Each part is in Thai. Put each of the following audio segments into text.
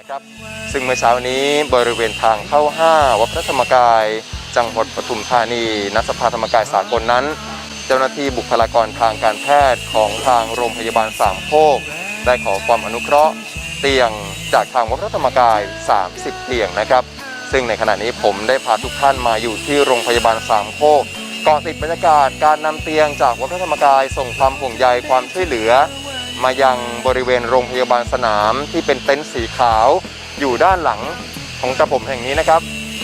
นะครับ ซึ่งเมื่อเช้านี้บริเวณทางเข้า5วัดพระธรรมกาย จังหวัดปทุมธานีณสภาธรรมกายสากลนั้น เจ้าหน้าที่บุคลากรทางการแพทย์ของทางโรงพยาบาลสามโคกได้ขอความอนุเคราะห์ เตียงจากทางวัดพระธรรมกาย 30 เตียงนะครับ ซึ่งในขณะนี้ผมได้พาทุกท่านมาอยู่ที่โรงพยาบาลสามโคกเกาะติดบรรยากาศการนำเตียงจากวัดพระธรรมกาย ส่งความห่วงใยความช่วยเหลือ มายังบริเวณโรงพยาบาลสนามที่เป็นเต็นท์สีขาวอยู่ด้านหลังของกระผมแห่งนี้นะครับ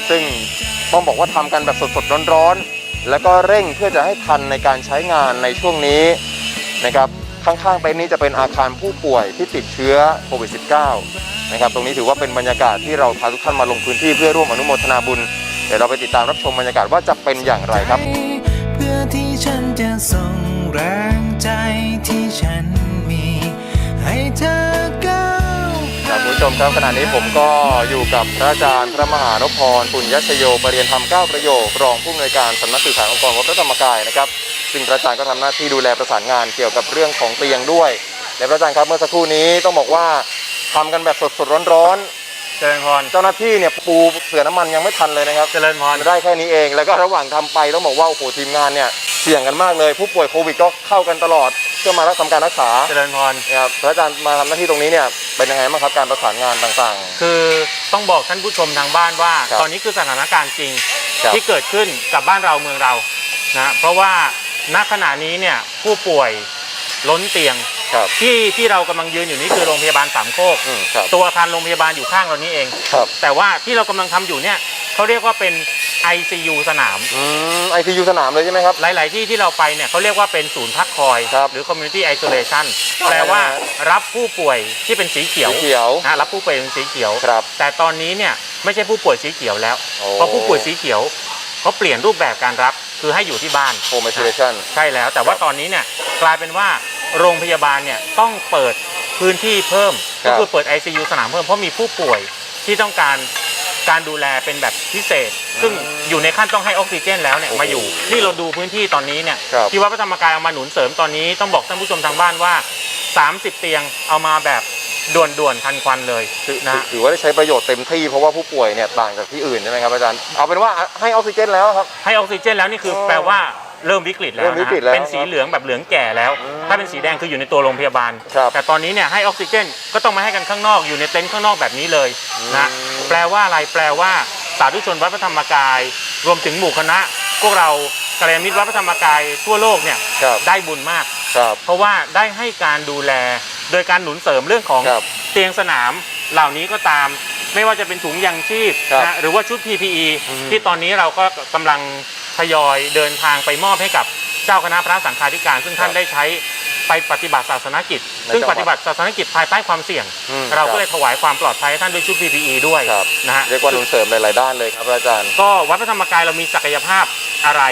ซึ่งต้องบอกว่าทำกันแบบสดๆร้อนๆ แล้วก็เร่งเพื่อจะให้ทันในการใช้งานในช่วงนี้นะครับข้างๆเต็นท์นี้จะเป็นอาคารผู้ป่วยที่ติดเชื้อโควิด -19 นะครับตรงนี้ถือว่าเป็นบรรยากาศที่เราพาทุกท่านมาลงพื้นที่เพื่อร่วมอนุโมทนาบุญ เดี๋ยวเราไปติดตามรับชมบรรยากาศว่าจะเป็นอย่างไรครับ เพื่อที่ฉันจะส่งแรงใจที่ฉัน ผู้ชมครับขณะนี้ผมก็อยู่กับพระอาจารย์พระมหานพพรปุญญชโยปรริยนธรรม9ประโยครองผู้อำนวยการสำนักสื่อสารองค์กรวัดพระธรรมกายนะครับซึ่งพระอาจารย์ก็ทำหน้าที่ดูแลประสานงานเกี่ยวกับเรื่องของเตียงด้วย และพระอาจารย์ครับเมื่อสักครู่นี้ต้องบอกว่าทำกันแบบสดๆร้อนเจริญพรๆเจ้าหน้าที่เนี่ยปูเสือน้ำมันยังไม่ทันเลยนะครับเจริญพรได้แค่นี้เอง แล้วก็ระหว่างทำไปต้องบอกว่าโอ้โหทีมงานเนี่ยเสี่ยงกันมากเลย ผู้ป่วยโควิดก็เข้ากันตลอดเพื่อมารับทำการรักษาเจริญพรนะครับพระอาจารย์มาทำหน้าที่ตรงนี้เนี่ย เป็นยังไงบ้างครับการประสานงานต่าง คือต้องบอกท่านผู้ชมทางบ้านว่า ครับตอนนี้คือสถานการณ์จริงครับ ที่เกิดขึ้นกับบ้านเราเมืองเรานะเพราะว่าณขณะนี้เนี่ยผู้ป่วยล้นเตียงๆ ครับที่ที่เรากำลังยืนอยู่นี่คือโรงพยาบาลสามโคก อืมครับ ตัวอาคารโรงพยาบาลอยู่ข้างเรานี่เอง ครับแต่ว่าที่เรากำลังทำอยู่เนี่ยเขาเรียกว่าเป็น ICU สนาม อืมไอซียูสนามเลยใช่ไหมครับ หลาย ๆ ที่ที่เราไปเนี่ยเขาเรียกว่าเป็นศูนย์พักคอย ครับหรือ community isolation แปลว่ารับผู้ป่วยที่เป็นสีเขียวสีเขียว นะรับผู้ป่วยเป็นสีเขียว ครับ แต่ตอนนี้เนี่ยไม่ใช่ผู้ป่วยสีเขียวแล้ว โอ้ เพราะผู้ป่วยสีเขียวเขาเปลี่ยนรูปแบบการรับคือให้อยู่ที่บ้าน โฮมไอโซเลชัน ใช่แล้วแต่ว่าตอนนี้เนี่ยกลายเป็นว่า โรงพยาบาลเนี่ยต้องเปิดพื้นที่เพิ่มครัก็บคือเปิด ICU สนามเพิ่มเพราะมีผู้ป่วยที่ต้องการการดูแลเป็นแบบพิเศษ ซึ่งอยู่ในขั้นต้องให้ออกซิเจนแล้วเนี่ยมาอยู่ นี่เราดูพื้นที่ตอนนี้เนี่ยครับที่วัดพระธรรมกายเอามาหนุนเสริมตอนนี้ต้องบอกท่านผู้ชมทางบ้านว่า 30 เตียงเอามาแบบด่วนๆทันควันเลยถือนะ ถือว่าได้ใช้ประโยชน์เต็มที่เพราะว่าผู้ป่วยเนี่ยต่างจากที่อื่นใช่ไหมครับอาจารย์ เอาเป็นว่าให้ออกซิเจนแล้วครับ ให้ออกซิเจนแล้วนี่คืออ๋อแปลว่า เริ่มวิกฤตแล้วเริ่มวินะกฤตฮะแล้วเป็นสีเหลืองแบบเหลืองแก่แล้วอืมถ้าเป็นสีแดงคืออยู่ในตัวโรงพยาบาล ครับ แต่ตอนนี้เนี่ยให้ออกซิเจนก็ต้องมาให้กันข้างนอกอยู่ในเต็นท์ข้างนอกแบบนี้เลยนะอืมแปลว่าอะไรแปลว่าสาธุชนวัดพระธรรมกาย รวมถึงหมู่คณะ พวกเรากัลยาณมิตรวัดพระธรรมกายทั่วโลกเนี่ยครับได้บุญมาก ครับ เพราะว่าได้ให้การดูแลโดยการหนุนเสริมเรื่องของครับเตียงสนามเหล่านี้ก็ตาม ไม่ว่าจะเป็นถุงยางชีพครับนะหรือว่าชุด PPE อืมที่ตอนนี้เราก็กำลัง ทยอยเดินทางไปมอบให้กับเจ้าคณะพระสังฆาธิการ ซึ่งท่านได้ใช้ไปปฏิบัติศาสนกิจ ในซึ่งจังหวัปดฏิบัติศาสนกิจภายใต้ความเสี่ยง อืมเราคก็บเลยถวายความปลอดภัยให้ท่านด้วยชุด PPE ด้วยครับ นะฮะ เรียกว่าหนุนเสริมหลายๆด้านเลยครับอาจารย์ ก็วัดพระธรรมกายเรามีศักยภาพอะไร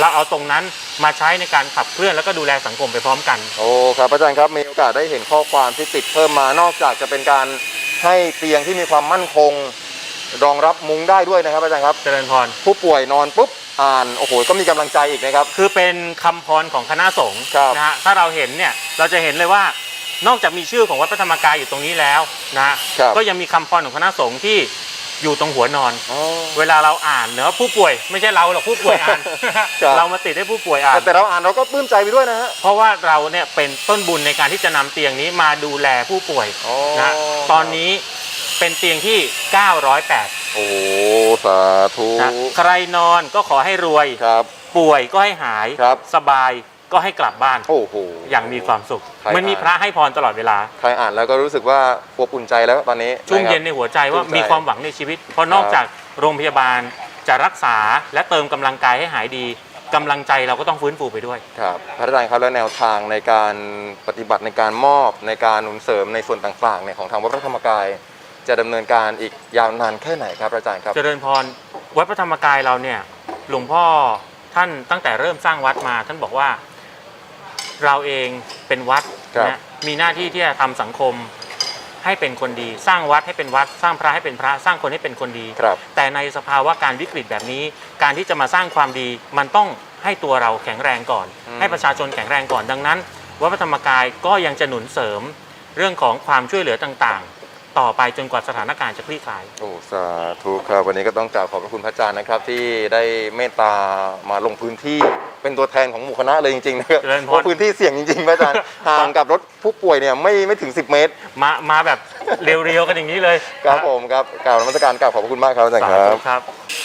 เราเอาตรงนั้นมาใช้ในการขับเคลื่อนแล้วก็ดูแลสังคมไปพร้อมกัน โอ้ครับอาจารย์ครับมีโอกาสได้เห็นข้อความที่ติดเพิ่มมานอกจากจะเป็นการให้เตียงที่มีความมั่นคง รองรับมุ้งได้ด้วยนะครับอาจารย์ครับ เจริญพร ผู้ป่วยนอนปุ๊บอ่านโอ้โหก็มีกำลังใจอีกนะครับ คือเป็นคำพรของคณะสงฆ์ครับนะฮะถ้าเราเห็นเนี่ยเราจะเห็นเลยว่านอกจากมีชื่อของวัดพระธรรมกายอยู่ตรงนี้แล้วนะฮะครับ ก็ยังมีคำพรของคณะสงฆ์ที่อยู่ตรงหัวนอน อ๋อ เวลาเราอ่านเนอะผู้ป่วยไม่ใช่เราหรอกผู้ป่วยอ่าน ครับ เรามาติดให้ผู้ป่วยอ่าแต่นแต่เราอ่านเราก็ปลื้มใจไปด้วยนะฮะ เพราะว่าเราเนี่ยเป็นต้นบุญในการที่จะนำเตียงนี้มาดูแลผู้ป่วยอ๋อ นะตอนนี้ เป็นเตียงที่ 908โอ้สาธุนะใครนอนก็ขอให้รวย ครับ ป่วยก็ให้หาย ครับ สบายก็ให้กลับบ้าน โอ้โห อย่างมีความสุขใครมันมีอ่านพระให้พรตลอดเวลา ใครอ่านแล้วก็รู้สึกว่าอบอุ่นใจแล้วตอนนี้ชุ่มเย็นนะในหัวใจว่าชุ่มใจมีความหวังในชีวิต เพราะนอกจากโรงพยาบาลจะรักษาและเติมกำลังกายให้หายดีกำลังใจเราก็ต้องฟื้นฟูไปด้วย ครับพระอาจารย์ครับแล้วแนวทางในการปฏิบัติในการมอบในการหนุนเสริมในส่วนต่างๆเนี่ยของทางวัดพระธรรมกาย จะดำเนินการอีกยาวนานแค่ไหนครับอาจารย์ครับ เจริญพรวัดพระธรรมกายเราเนี่ยหลวงพ่อท่านตั้งแต่เริ่มสร้างวัดมา ท่านบอกว่าเราเองเป็นวัดครับนะมีหน้าที่ที่จะทำสังคมให้เป็นคนดี สร้างวัดให้เป็นวัด สร้างพระให้เป็นพระสร้างคนให้เป็นคนดี ครับ แต่ในสภาวะการวิกฤตแบบนี้ การที่จะมาสร้างความดี มันต้องให้ตัวเราแข็งแรงก่อน อืม ให้ประชาชนแข็งแรงก่อนดังนั้นวัดพระธรรมกายก็ยังจะหนุนเสริมเรื่องของความช่วยเหลือต่างๆ ต่อไปจนกว่าสถานการณ์จะคลี่คลาย โอ้สาธุครับวันนี้ก็ต้องกล่าวขอบพระคุณพระอาจารย์นะครับ ที่ได้เมตตามาลงพื้นที่เป็นตัวแทนของหมู่คณะเลยจริงๆนะครับเจริญพร เพราะพื้นที่เสี่ยงจริงๆพระอาจารย์ห่างกับรถผู้ป่วยเนี่ยไม่ไม่ถึง 10 เมตรมามาแบบเรียวๆกันอย่างนี้เลยครับผมครับกล่าวนมัสการกล่าวขอบพระคุณมากครับอาจารย์คสารัธุบครับ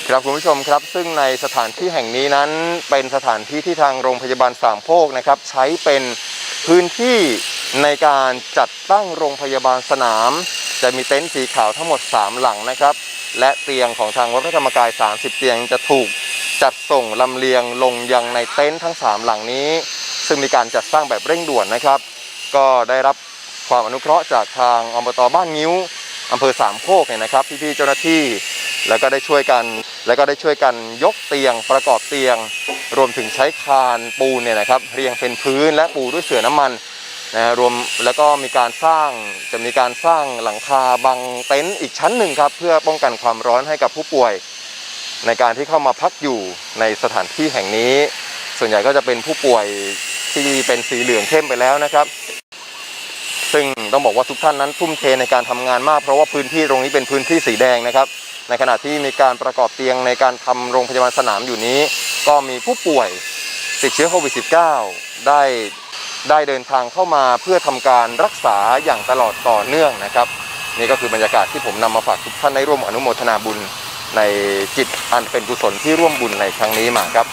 ครับคุณผู้ชมครับซึ่งในสถานที่แห่งนี้นั้นเป็นสถานที่ที่ทางโรงพยาบาลสามโคกนะครับ ใช้เป็นพื้นที่ในการจัดตั้งโรงพยาบาลสนาม จะมีเต็นท์สีขาวทั้งหมด 3 หลังนะครับ และเตียงของทางวัดพระธรรมกาย 30 เตียงจะถูกจัดส่งลำเลียงลงยังในเต็นท์ทั้ง 3 หลังนี้ ซึ่งมีการจัดสร้างแบบเร่งด่วนนะครับ ก็ได้รับความอนุเคราะห์จากทางอบตบ้านงิ้วอำเภอสามโคกเนี่ยนะครับพี่ๆเจ้าหน้าที่แล้วก็ได้ช่วยกัน แล้วก็ได้ช่วยกันยกเตียงประกอบเตียง รวมถึงใช้คานปูนเนี่ยนะครับเรียงเป็นพื้นและปูด้วยเสื่อน้ำมัน นะรวมแล้วก็มีการสร้างจะมีการสร้างหลังคาบังเต็นท์อีกชั้นหนึ่งครับ เพื่อป้องกันความร้อนให้กับผู้ป่วย ในการที่เข้ามาพักอยู่ในสถานที่แห่งนี้ ส่วนใหญ่ก็จะเป็นผู้ป่วยที่เป็นสีเหลืองเข้มไปแล้วนะครับ ซึ่งต้องบอกว่าทุกท่านนั้นทุ่มเทในการทำงานมาก เพราะว่าพื้นที่ตรงนี้เป็นพื้นที่สีแดงนะครับ ในขณะที่มีการประกอบเตียงในการทำโรงพยาบาลสนามอยู่นี้ ก็มีผู้ป่วยติดเชื้อโควิด -19 ได้ ได้เดินทางเข้ามาเพื่อทำการรักษาอย่างตลอดต่อเนื่องนะครับ นี่ก็คือบรรยากาศที่ผมนำมาฝากทุกท่านได้ร่วมอนุโมทนาบุญในจิตอันเป็นกุศลที่ร่วมบุญในครั้งนี้มาครับ